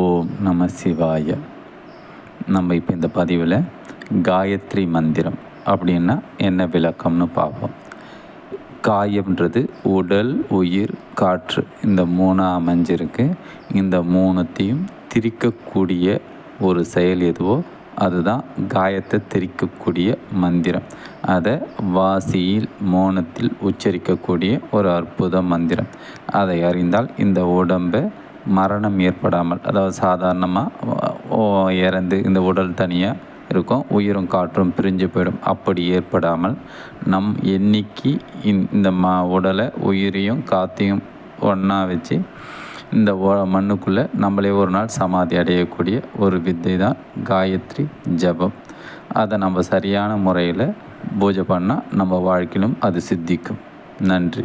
ஓம் நம சிவாய. நம்ம இப்போ இந்த பதிவில் காயத்ரி மந்திரம் அப்படின்னா என்ன விளக்கம்னு பார்ப்போம். காயம்ன்றது உடல் உயிர் காற்று இந்த மூணாக அமைஞ்சிருக்கு. இந்த மூணுத்தையும் திரிக்கக்கூடிய ஒரு செயல் எதுவோ அதுதான் காயத்தை திரிக்கக்கூடிய மந்திரம். அதை வாசியில் மோனத்தில் உச்சரிக்கக்கூடிய ஒரு அற்புத மந்திரம். அதை அறிந்தால் இந்த உடம்பை மரணம் ஏற்படாமல் அதாவது சாதாரணமாக இறந்து இந்த உடல் தனியாக இருக்கும் உயிரும் காற்றும் பிரிஞ்சு போயிடும் அப்படி ஏற்படாமல் நம் எண்ணிக்கை இந்த ம உடலை உயிரையும் காற்றையும் ஒன்றா வச்சு இந்த மண்ணுக்குள்ளே நம்மளே ஒரு நாள் சமாதி அடையக்கூடிய ஒரு வித்தை தான் காயத்ரி ஜபம். அதை நம்ம சரியான முறையில் பூஜை பண்ணால் நம்ம வாழ்க்கையிலும் அது சித்திக்கும். நன்றி.